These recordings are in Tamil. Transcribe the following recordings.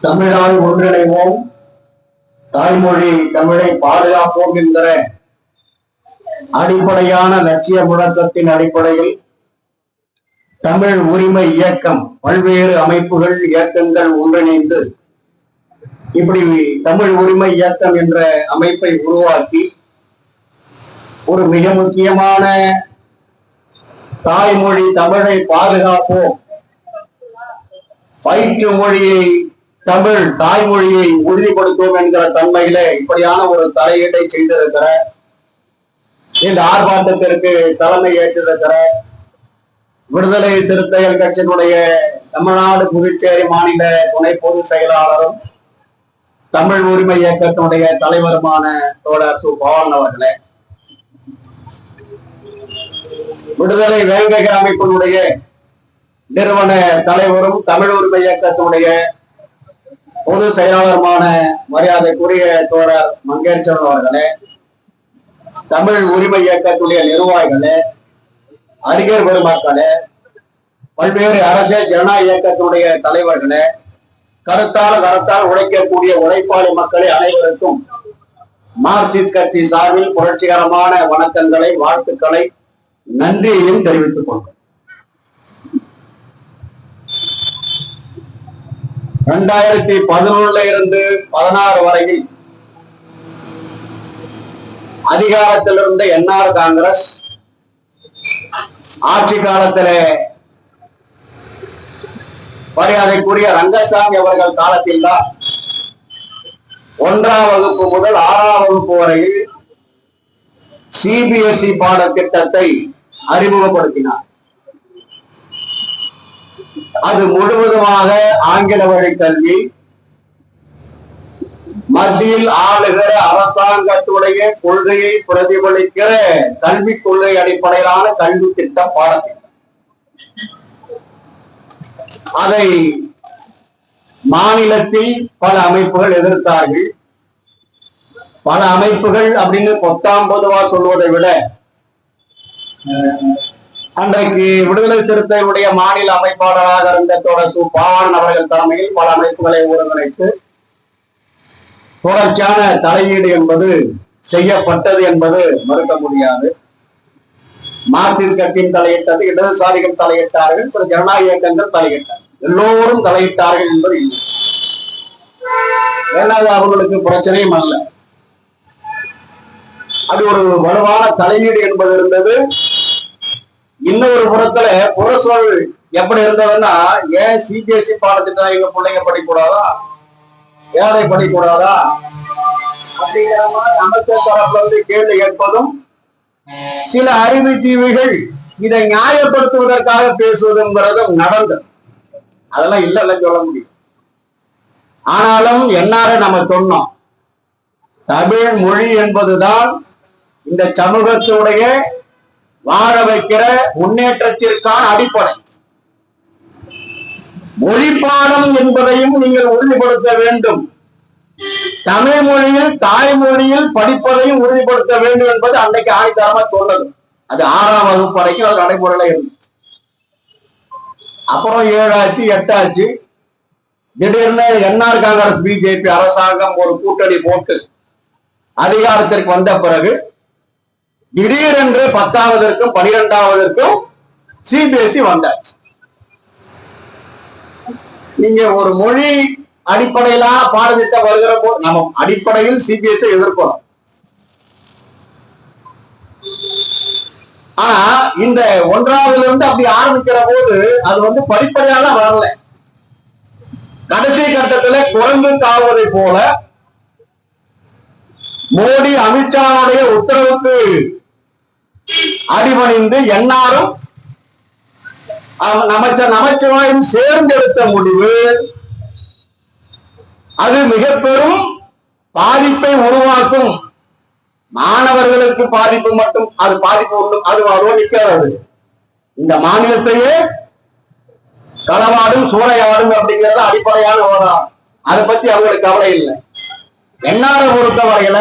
தமிழால் ஒன்றிணைவோம். தாய்மொழி தமிழை பாதுகாப்போம் என்கிற அடிப்படையான லட்சிய முழக்கத்தின் அடிப்படையில் தமிழ் உரிமை இயக்கம் பல்வேறு அமைப்புகள் இயக்கங்கள் ஒன்றிணைந்து இப்படி தமிழ் உரிமை இயக்கம் என்ற அமைப்பை உருவாக்கி ஒரு மிக முக்கியமான தாய்மொழி தமிழை பாதுகாப்போம். பயிற்று மொழியை தமிழ் தாய்மொழியை உறுதிப்படுத்தும் என்கிற தன்மையில இப்படியான ஒரு தலையீட்டை செய்திருக்கிற இந்த ஆர்ப்பாட்டத்திற்கு தலைமை ஏற்றிருக்கிற விடுதலை சிறுத்தைகள் கட்சியினுடைய தமிழ்நாடு புதுச்சேரி மாநில துணை பொதுச் செயலாளரும் தமிழ் உரிமை இயக்கத்தினுடைய தலைவருமான தோழர் சு. பவன் அவர்களே. விடுதலை வேங்கை அமைப்பினுடைய நிறுவன தலைவரும் தமிழ் உரிமை இயக்கத்தினுடைய பொது செயலாளருமான மரியாதைக்குரிய தோழர் மங்கேற்கன் அவர்களே தமிழ் உரிமை இயக்கத்துடைய நிர்வாகிகளே அறிஞர் பெருமக்களே பல்வேறு அரசியல் ஜனநாயக இயக்கத்துடைய தலைவர்களே கருத்தால் கருத்தால் உழைக்கக்கூடிய உழைப்பாளி மக்களை அனைவருக்கும் மார்க்சிஸ்ட் கட்சி சார்பில் புரட்சிகரமான வணக்கங்களை வாழ்த்துக்களை நன்றியையும் தெரிவித்துக் கொள்கிறேன். இரண்டாயிரத்தி பதினொன்னுல இருந்து பதினாறு வரையில் அதிகாரத்தில் இருந்த என்ஆர் காங்கிரஸ் ஆட்சி காலத்திலே மரியாதைக்குரிய ரங்கசாமி அவர்கள் காலத்தில் தான் ஒன்றாம் வகுப்பு முதல் ஆறாம் வகுப்பு வரையில் சிபிஎஸ்இ பாடத்திட்டத்தை அறிமுகப்படுத்தினார். அது முழுவதுமாக ஆங்கில வழி கல்வி. மத்தியில் ஆளுகிற அரசாங்கத்துடைய கொள்கையை பிரதிபலிக்கிற கல்விக் கொள்கை அடிப்படையிலான கல்வி திட்டம் பாடத்திட்டம். அதை மாநிலத்தில் பல அமைப்புகள் எதிர்த்தார்கள். பல அமைப்புகள் அப்படின்னு பொத்தாம் பொதுவா சொல்வதை விட அன்றைக்கு விடுதலை சிறுத்தைகளுடைய மாநில அமைப்பாளராக இருந்த தோழர் சு. பாவாணன் அவர்கள் தலைமையில் பல அமைப்புகளை ஒருங்கிணைத்து தொடர்ச்சியான தலையீடு என்பது செய்யப்பட்டது என்பது மறுக்க முடியாது. மார்க்சிஸ்ட் கட்சியின் தலையிட்டது இடதுசாரிகள் தலையிட்டார்கள் சில ஜனநாயக இயக்கங்கள் தலையிட்டார்கள் எல்லோரும் தலையிட்டார்கள் என்பது இல்லை. ஏன்னா அது அவர்களுக்கு பிரச்சனையும் அல்ல. அது ஒரு வலுவான தலையீடு என்பது இருந்தது. இன்னொரு புறத்துல புறச்சூழல் எப்படி இருந்ததுன்னா ஏன் சிபிஎஸ்இ பாடத்திட்டம் எங்க பிள்ளைங்க படிக்கூடாதா? ஏழை படிக்கூடாதா? அப்படிங்கிற மாதிரி அமைச்சர் தரப்புல இருந்து கேள்வி கேட்பதும் சில அறிவுஜீவிகள் இதை நியாயப்படுத்துவதற்காக பேசுவதுங்கிறதும் நடந்தது. அதெல்லாம் இல்லைன்னு சொல்ல முடியும். ஆனாலும் என்னார நம்ம சொன்னோம் தமிழ் மொழி என்பதுதான் இந்த சமூகத்துடைய வாழ வைக்கிற முன்னேற்றத்திற்கான அடிப்படை. மொழி பாடம் என்பதையும் நீங்கள் உறுதிப்படுத்த வேண்டும். தமிழ் மொழியில் தாய்மொழியில் படிப்பதையும் உறுதிப்படுத்த வேண்டும் என்பது அன்னைக்கு ஆணித்தரமா சொன்னது. அது ஆறாம் வகுப்பு வரைக்கும் அது நடைமுறையில இருந்துச்சு. அப்புறம் ஏழாச்சு எட்டாச்சு. திடீர்னு என்ஆர் காங்கிரஸ் பிஜேபி அரசாங்கம் ஒரு கூட்டணி போட்டு அதிகாரத்திற்கு வந்த பிறகு திடீரென்று பத்தாவதற்கும் பனிரெண்டாவதற்கும் சிபிஎஸ்இ வந்தாச்சு நீங்க ஒரு மொழி அடிப்படையிலான பாடத்திட்டம் வருகிற போது நம்ம அடிப்படையில் சிபிஎஸ்இ எதிர்க்கிறோம் ஆனா இந்த ஒன்றாவதுல இருந்து அப்படி ஆரம்பிக்கிற போது அது வந்து படிப்படியால வரல. கடைசி கட்டத்துல குரங்கு தாவதை போல மோடி அமித்ஷாவுடைய உத்தரவுக்கு அடிபணிந்து என்னாரும் நமச்ச நமச்சிவாயும் சேர்ந்தெடுத்த முடிவு. அது மிக பெரும் பாதிப்பை உருவாக்கும். மாணவர்களுக்கு பாதிப்பு மட்டும் அது பாதிப்பு ஒன்றும் அது அதோ நிற்காது. இந்த மாநிலத்தையே களவாடும் சூறையாடும் அப்படிங்கிறது அடிப்படையான விவகாரம் அதை பத்தி அவங்களுக்கு கவலை இல்லை. என்னார பொறுத்தவரையில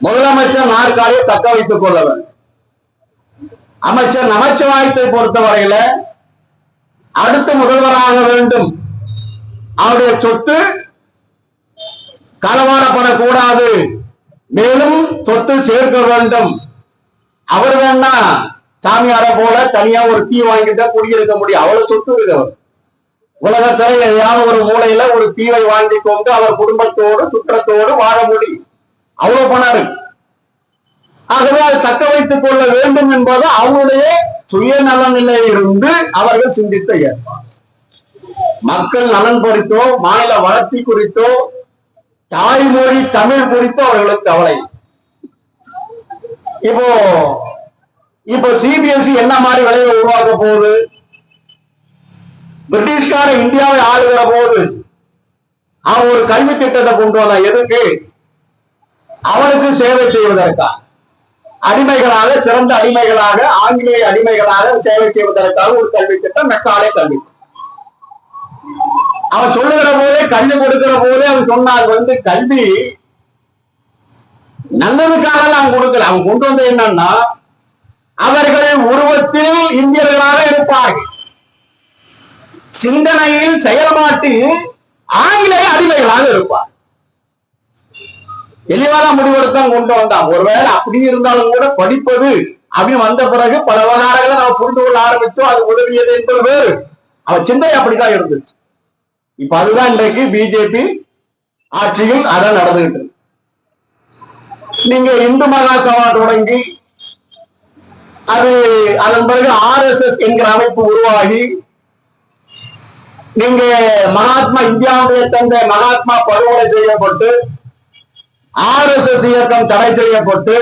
முதலமைச்சர் நாற்காலியை தக்க வைத்துக் கொள்ள வேண்டும் அமைச்சர் நமச்சிவாயத்தை பொறுத்தவரையில அடுத்த முதல்வராக வேண்டும். அவருடைய சொத்து களவாடப்படக்கூடாது. மேலும் சொத்து சேர்க்க வேண்டும். அவர் வேணா சாமியாரை போல தனியா ஒரு தீ வாங்கிட்டா குடியிருக்க முடியும். அவ்வளவு சொத்து இருக்கு அவர். உலகத்துல எதையாவது ஒரு மூலையில ஒரு தீவை வாங்கி கொண்டு அவர் குடும்பத்தோடு சுற்றத்தோடு வாழ முடியும். அவ்வளவு பணம் இருக்கு. ஆகவே அதை தக்க வைத்துக் கொள்ள வேண்டும் என்பது அவருடைய சுயநலநிலையிலிருந்து அவர்கள் சிந்தித்த ஏற்பாடு. மக்கள் நலன் குறித்தோ மாநில வளர்ச்சி குறித்தோ தாய்மொழி தமிழ் குறித்தோ அவர்களுக்கு கவலை. இப்போ இப்போ சிபிஎஸ்இ என்ன மாதிரி விளைவை உருவாக்க போகுது? பிரிட்டிஷ்கார இந்தியாவை ஆளுகிற போது அவன் ஒரு கல்வி திட்டத்தை கொண்டு வந்தான். எதுக்கு? அவனுக்கு சேவை செய்வதற்கா அடிமைகளாக சிறந்த அடிமைகளாக ஆங்கிலேய அடிமைகளாக சேவை செய்வதற்காக ஒரு கல்வி திட்டம் மெக்காலே கல்வி. அவன் சொல்லுகிற போதே கல்வி கொடுக்கிற போதே அவன் சொன்னார் வந்து கல்வி நல்லதுக்காக அவன் கொடுக்கல. அவன் கொண்டு வந்தது என்னன்னா அவர்கள் உருவத்தில் இந்தியர்களாக இருப்பார்கள். சிந்தனையில் செயல்பாட்டில் ஆங்கிலேய அடிமைகளாக இருப்பார் தெளிவான முடிவெடுத்தான் கொண்டு வந்தான். ஒருவேளை அப்படி இருந்தாலும் கூட படிப்பது அப்படின்னு வந்த பிறகு பல விவகாரங்களை நம்ம புரிந்து கொள்ள ஆரம்பித்தோம் அது உதவியது என்பது வேறு. அவன் சிந்தனை அப்படிதான் இருந்துச்சு. இப்ப அதுதான் இன்றைக்கு பிஜேபி ஆட்சியில் அதான் நடந்துகிட்டு நீங்க இந்து மகாசபா தொடங்கி அது அதன் பிறகு ஆர்எஸ்எஸ் என்கிற அமைப்பு உருவாகி நீங்க மகாத்மா இந்தியாவுடைய தந்த மகாத்மா படுகொலை செய்யப்பட்டு ஆர்எஸ்எஸ் இயக்கம் தடை செய்யப்பட்டு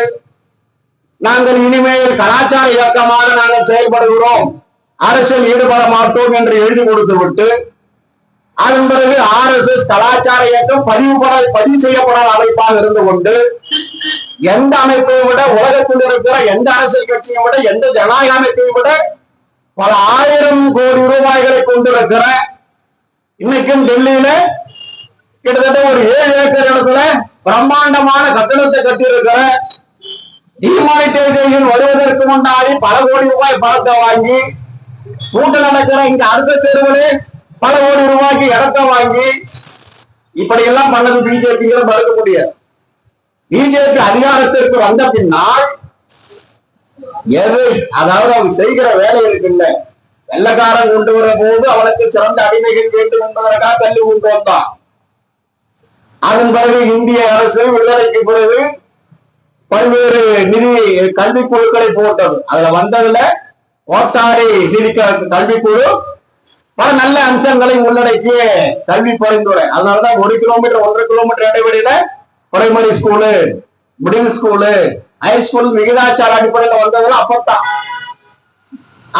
நாங்கள் இனிமேல் கலாச்சார இயக்கமாக நாங்கள் செயல்படுகிறோம். அரசியல் ஈடுபட மாட்டோம் என்று எழுதி கொடுத்து விட்டு அதன் பிறகு ஆர்எஸ்எஸ் கலாச்சார இயக்கம் பதிவு பதிவு செய்யப்படாத அமைப்பாக இருந்து கொண்டு எந்த அமைப்பையும் விட உலகத்தில் இருக்கிற எந்த அரசியல் கட்சியும் விட எந்த ஜனநாயக அமைப்பையும் விட பல ஆயிரம் கோடி ரூபாய்களை கொண்டிருக்கிற இன்னைக்கும் டெல்லியில கிட்டத்தட்ட ஒரு ஏழு ஏக்கர் இடத்துல பிரம்மாண்டமான கட்டணத்தை கட்டியிருக்கிற டிமானிட்டைசேஷன் வருவதற்கு முன்னாடி பல கோடி ரூபாய் பணத்தை வாங்கி கூட்டம் நடக்கிற இங்க அடுத்த தெருவிலே பல கோடி ரூபாய்க்கு இடத்தை வாங்கி இப்படி எல்லாம் பண்ணது பிஜேபிங்கிற மறுக்க முடியாது. பிஜேபி அதிகாரத்திற்கு வந்த பின்னால் எது அதாவது அவங்க செய்கிற வேலை இருக்குல்ல. வெள்ளக்காரன் கொண்டு வர போது அவனுக்கு சிறந்த அடிமைகள் வேண்டும் என்பதற்காக தள்ளி கொண்டு வந்தான். அதன் பிறகு இந்திய அரசு விடுதலைக்கு பிறகு பல்வேறு நிதி கல்விக்குழுக்களை போட்டது. அதுல வந்ததுல கோட்டாரி நிதி கல்விக்குழு பல நல்ல அம்சங்களை உள்ளடக்கிய கல்வி பரிந்துரை. அதனாலதான் ஒரு கிலோமீட்டர் ஒன்றரை kilometre இடைவெளியில primary school middle school high school விகிதாச்சார அடிப்படையில வந்ததுல அப்பத்தான்.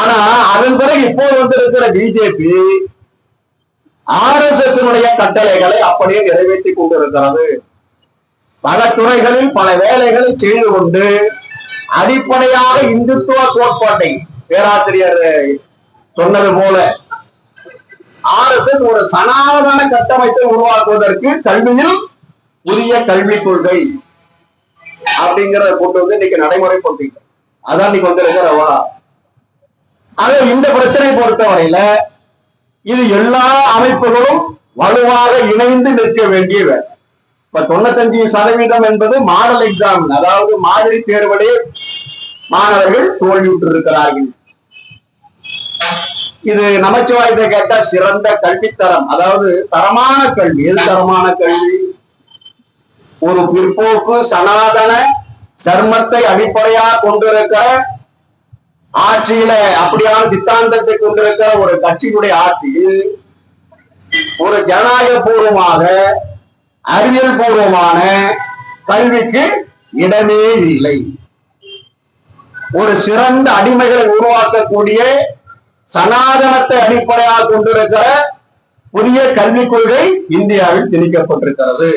ஆனா அதன் பிறகு இப்போ வந்திருக்கிற பிஜேபி ஆர்எஸ்எஸ்னுடைய கட்டளைகளை அப்படியே நிறைவேற்றி கொண்டிருக்கிறது. பல துறைகளில் பல வேலைகளை செய்து கொண்டு அடிப்படையாக இந்துத்துவ கோட்பாட்டை பேராசிரியர் சொன்னது போல ஆர்எஸ்எஸ் ஒரு சனாதன கட்டமைப்பை உருவாக்குவதற்கு கல்வியில் புதிய கல்விக் கொள்கை அப்படிங்கிறத கொண்டு வந்து இன்னைக்கு நடைமுறைப்படுத்திட்டு அதான் இன்னைக்கு வந்து இருக்கிறவா ஆக இந்த பிரச்சனை பொறுத்தவரையில இது எல்லா அமைப்புகளும் வலுவாக இணைந்து நிற்க வேண்டிய வேலை. இப்ப தொண்ணூத்தஞ்சு சதவீதம் என்பது மாடல் எக்ஸாம் அதாவது மாதிரி தேர்விலே மாணவர்கள் தோல்வியுற்று இருக்கிறார்கள் இது நமச்சிவாயத்தை கேட்ட சிறந்த கல்வித்தரம் அதாவது தரமான கல்வி. எது தரமான கல்வி? ஒரு பிற்போக்கு சனாதன தர்மத்தை அடிப்படையாக கொண்டிருக்கிற ஆட்சியில அப்படியான சித்தாந்தத்தை கொண்டிருக்கிற ஒரு கட்சியினுடைய ஆட்சியில் ஒரு ஜனநாயக பூர்வமாக அறிவியல் பூர்வமான கல்விக்கு இடமே இல்லை. ஒரு சிறந்த அடிமைகளை உருவாக்கக்கூடிய சனாதனத்தை அடிப்படையாக கொண்டிருக்கிற புதிய கல்விக் கொள்கை இந்தியாவில் திணிக்கப்பட்டிருக்கிறது.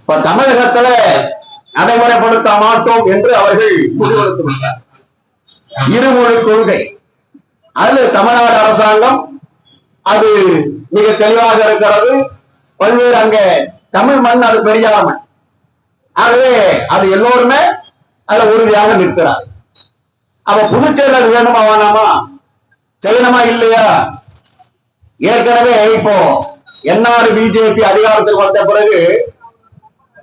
இப்ப தமிழகத்துல நடைமுறைப்படுத்த மாட்டோம் என்று அவர்கள் முடிவெடுத்து இருமொழி கொள்கை. அது தமிழ்நாடு அரசாங்கம் அது மிக தெளிவாக இருக்கிறது. பல்வேறு அங்க தமிழ் மண் அது பெரியாம. ஆகவே அது எல்லோருமே அதுல உறுதியாக நிற்கிறார். அப்ப புதுச்சேரியில் அது வேணுமா வேணாமா? செய்யணுமா இல்லையா? ஏற்கனவே இப்போ என்ஆர் பிஜேபி அதிகாரத்தில் வந்த பிறகு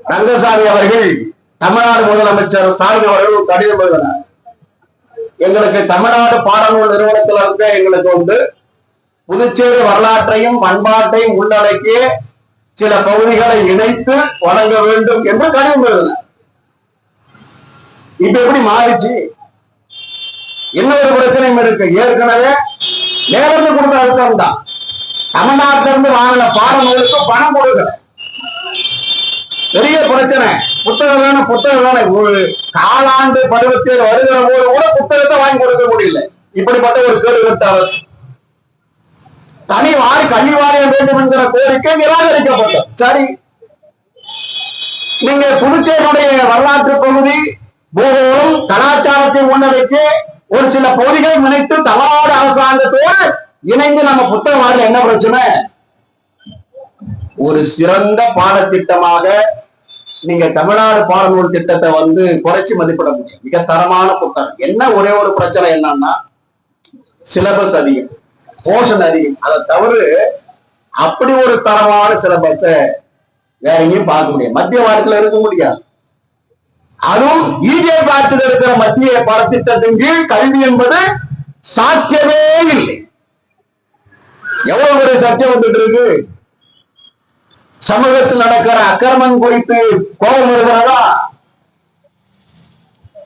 ரங்கசாமி அவர்கள் தமிழ்நாடு முதலமைச்சர் ஸ்டாலின் அவர்கள் கடிதம் எழுதினார். எங்களுக்கு தமிழ்நாடு பாடநூல் நிறுவனத்தில் இருந்து எங்களுக்கு வந்து புதுச்சேரி வரலாற்றையும் பண்பாட்டையும் உள்ளடக்கிய சில பகுதிகளை இணைத்து வழங்க வேண்டும் என்று கடிதம் எழுதினார் இப்ப எப்படி மாறிச்சு? இன்னொரு பிரச்சனையும் இருக்கு? ஏற்கனவே நேரத்தை கொடுத்த அர்த்தம் தான் தமிழ்நாட்டில இருந்து வாங்கின பாடநூலுக்கு பணம் கொடுக்கல. பெரிய பிரச்சனை. புத்தகம் வேணும் புத்தகம் வேணும் ஒரு காலாண்டு பருவத்தில் வருகிற போது கூட புத்தகத்தை வாங்கி கொடுக்க முடியல. இப்படிப்பட்ட ஒரு கேடுகட்ட அரசு. தனி வாரி கல்வி வாரியம் வேண்டும் என்கிற கோரிக்கை நிராகரிக்கப்பட்டது. சரி. நீங்க புதுச்சேரியுடைய வரலாற்று பகுதி பூகோளம் கலாச்சாரத்தை உள்ளடக்கி ஒரு சில பகுதிகளை நினைத்து தமிழ்நாடு அரசாங்கத்தோடு இணைந்து நம்ம புத்தகம் என்ன பிரச்சனை? ஒரு சிறந்த பாடத்திட்டமாக நீங்க தமிழ்நாடு பாடநூல் திட்டத்தை வந்து குறைச்சு மதிப்பிட முடியும். மிக தரமான புத்தகம். என்ன ஒரே ஒரு பிரச்சனை என்னன்னா சிலபஸ் அதிகம் போர்ஷன் அதிகம். அதை தவிர அப்படி ஒரு தரமான சிலபஸ வேற எங்கேயும் பார்க்க முடியாது. மத்திய வாரத்துல இருக்க முடியாது. அதுவும் பிஜேபி ஆட்சியில் இருக்கிற மத்திய பாடத்திட்டத்தின் கீழ் கல்வி என்பது சாத்தியமே இல்லை. எவ்வளவு ஒரு சர்ச்சை வந்துட்டு இருக்கு? சமூகத்தில் நடக்கிற அக்கிரமம் குறித்து கோபம் வருகிறதா?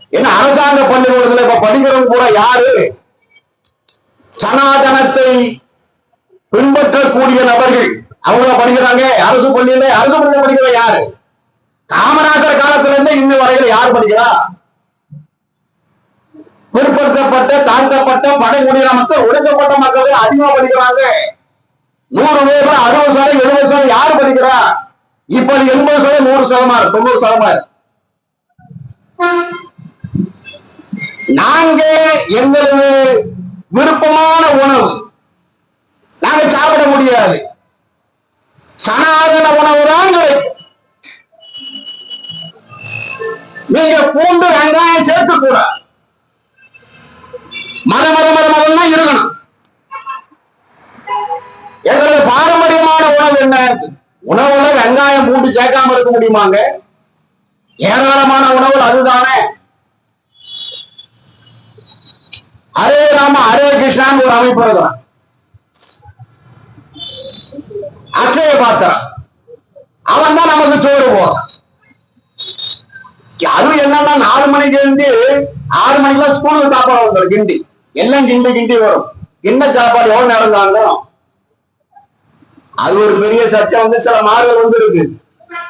என்ன அரசாங்க பள்ளிக்கூடத்துல இப்ப படிக்கிறவங்க கூட யாரு? சனாதனத்தை பின்பற்றக்கூடிய நபர்கள். அவங்க படிக்கிறாங்க? அரசு பள்ளியில அரசு பள்ளியில படிக்கிற யாரு? காமராஜர் காலத்துல இருந்து இன்னும் வரையில யார் படிக்கிறா? பிற்படுத்தப்பட்ட தாழ்த்தப்பட்ட பழங்குடியின மக்கள் ஒடுக்கப்பட்ட மக்கள் அதிகமா படிக்கிறாங்க. நூறு பேர்ல அறுபது இருக்கிறா? இப்ப அது எண்பது சதவீதம் நூறு சதமா தொண்ணூறு சதமா நாங்க எங்களது விருப்பமான உணவு. நாங்க சாப்பிட முடியாது. சனாதன உணவு தான் கிடைக்கும். நீங்க பூண்டு வெங்காயம் சேர்த்து கூட மத மத மத மதம் தான் இருக்கணும். எங்களது பாரம்பரியமான உணவு என்ன? உணவுல வெங்காயம் பூண்டு சேர்க்காம இருக்க முடியுமாங்க? ஏராளமான உணவு அதுதானே. ஹரே ராம ஹரே கிருஷ்ணான்னு ஒரு அமைப்பு இருக்கிறான். அக்ஷய பாத்திரம். அவன் தான் நமக்கு சோறு போறான் அதுவும் என்னன்னா நாலு மணிக்கு இருந்து ஆறு மணிக்கெல்லாம் ஸ்கூலுக்கு சாப்பாடு வந்துடும் கிண்டி. எல்லாம் கிண்டி கிண்டி வரும். கிண்ண சாப்பாடு எவ்வளவு நேரம் தாங்கும்? அது ஒரு பெரிய சர்ச்சை வந்து சில மாறுதல் வந்து இருக்கு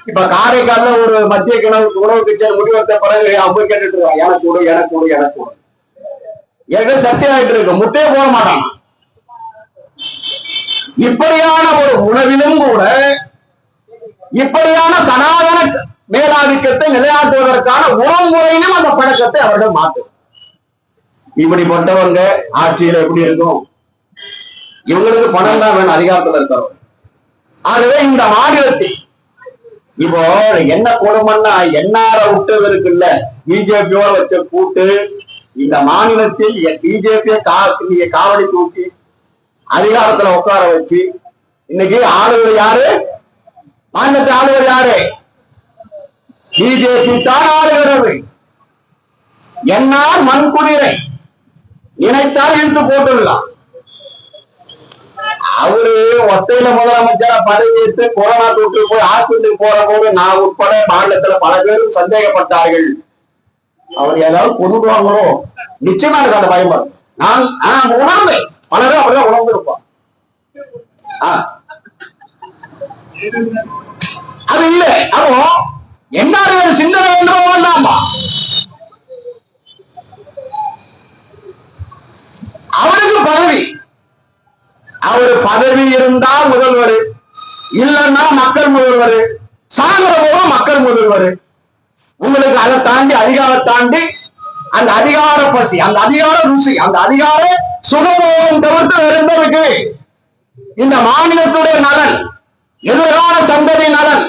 இப்ப காரைக்கால ஒரு மத்திய கிணவு உணவு கட்சியை முடிவெடுத்த பிறகு அவங்க கேட்டுட்டு இருக்கான் எனக்கு கொடு எனக்கு கொடு எனக்கு கொடு. ஏற்கனவே சர்ச்சை ஆயிட்டு இருக்கு முட்டையே போட மாட்டான் இப்படியான ஒரு உணவிலும் கூட இப்படியான சனாதன மேலாதிக்கத்தை நிலைநாட்டுவதற்கான உணவு முறையிலும் அந்த பழக்கத்தை அவர்கள் மாற்றும். இப்படிப்பட்டவங்க ஆட்சியில எப்படி இருக்கும்? இவங்களுக்கு பணம் தான் வேணும் அதிகாரத்துல இருக்கிறவங்க. ஆகவே இந்த மாநிலத்தை இப்போ என்ன கொடுமைன்னா என்ஆர விட்டது இருக்குல்ல பிஜேபியோட வச்ச கூட்டு இந்த மாநிலத்தில் பிஜேபியை நீங்க காவடி தூக்கி அதிகாரத்துல உட்கார வச்சு இன்னைக்கு ஆளுநர் யாரு? மாநிலத்து ஆளுநர் யாரு? பிஜேபி தான் ஆளுகிறது. என்னால் மண் குதிரை இணைத்தால் இழுத்து போட்டுடலாம் அவரு ஒத்தையில முதலமைச்சரா பதவியேற்று கொரோனா தொற்று போய் ஹாஸ்பிட்டலுக்கு போற போது நான் உட்பட மாநிலத்துல பல பேரும் சந்தேகப்பட்டார்கள். அவர் ஏதாவது கொண்டுடுவாங்களோ நிச்சயமா எனக்கு அந்த பயமா இருக்கு. நான் நான் உணர்ந்தேன் பல பேர் அப்படிதான் உணர்ந்திருப்பான் அது இல்ல. அப்போ என்ன சிந்தனை என்றோ வேண்டாமா? அவருக்கு பதவி. அவர் பதவி இருந்தா முதல்வர். இல்லைன்னா மக்கள் முதல்வர். சாகிற போது மக்கள் முதல்வர். உங்களுக்கு அதை தாண்டி அதிகாரம் தாண்டி அந்த அதிகார பசி அந்த அதிகார ருசி அந்த அதிகார சுகபோகம் தவிர்த்து இருந்ததுக்கு இந்த மாநிலத்துடைய நலன் எதிரான சந்ததி நலன்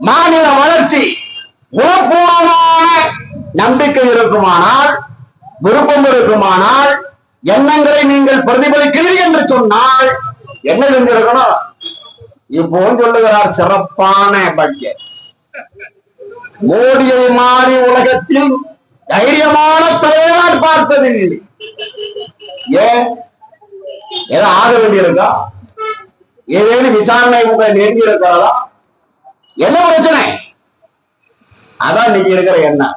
மாநில வளர்ச்சி உணப்பூர்வமான நம்பிக்கை இருக்குமானால் விருப்பம் இருக்குமானால் எண்ணங்களை நீங்கள் பிரதிபலிக்கிறீர்கள் என்று சொன்னால் என்ன செஞ்சிருக்கணும் இப்போ சொல்லுகிறார் சிறப்பான பட்ஜெட் மோடியை மாறி உலகத்தில் தைரியமான தலைவரால் பார்த்ததில்லை. ஏன்? ஏதோ ஆக வேண்டியிருக்கா? ஏதேனும் விசாரணை உங்களை நெருங்கி இருக்கிறதா? என்ன பிரச்சனை? அதான் இன்னைக்கு இருக்கிற எண்ணம்.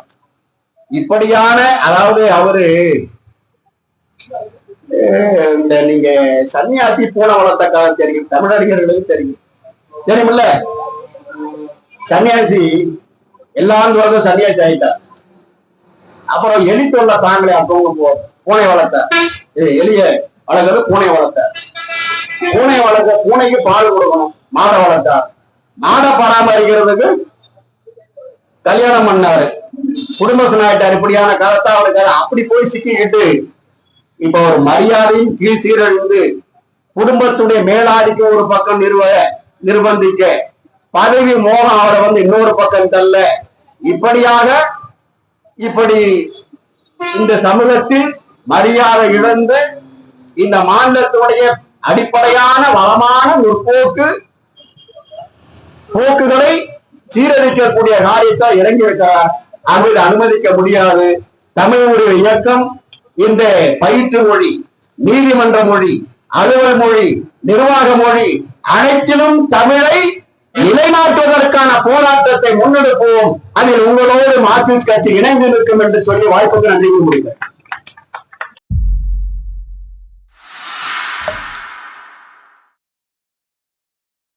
இப்படியான அதாவது அவரு இந்த நீங்க சன்னியாசி பூனை வளர்த்த கதை தெரியும் தமிழறிஞர்களுக்கு தெரியும். தெரியுமில்ல? சன்னியாசி எல்லாரும் வருஷம் சன்னியாசி ஆயிட்டார் அப்புறம் எலி தொல்லை தாங்களே அப்பவங்க போ பூனை வளர்த்த. எலிய வளர்க்கறது பூனை வளர்த்த. பூனை வளர்க்க பூனைக்கு பால் கொடுக்கணும் மாடை வளர்த்தார் மாடை பராமரிக்கிறதுக்கு கல்யாணம் பண்ணாரு. குடும்ப ஆயிட்டார் இப்படியான கருத்தா அவருக்கு அப்படி போய் சிக்கிக்கிட்டு இப்ப ஒரு மரியாதையும் கீழ் சீரழிந்து குடும்பத்துடைய மேலாதிக்க ஒரு பக்கம் நிறுவ நிர்பந்திக்க பதவி மோகம் அவரை வந்து இன்னொரு பக்கம் தள்ள இப்படியாக இப்படி இந்த சமூகத்தில் மரியாதை இழந்து இந்த மாநிலத்துடைய அடிப்படையான வளமான முற்போக்கு போக்குகளை சீரழிக்கக்கூடிய காரியத்தை இறங்கி இருக்கிறார் ஆக அனுமதிக்க முடியாது. தமிழ் மொழி இயக்கம் இந்த பயிற்று மொழி நீதிமன்ற மொழி அலுவல் மொழி நிர்வாக மொழி அனைத்திலும் தமிழை நிலைநாட்டுவதற்கான போராட்டத்தை முன்னெடுப்போம். அதில் உங்களோடு மார்க்சிஸ்ட் கட்சி இணைந்து நிற்கும் என்று சொல்லி வாய்ப்புக்கு நன்றி கூறுகிறேன்.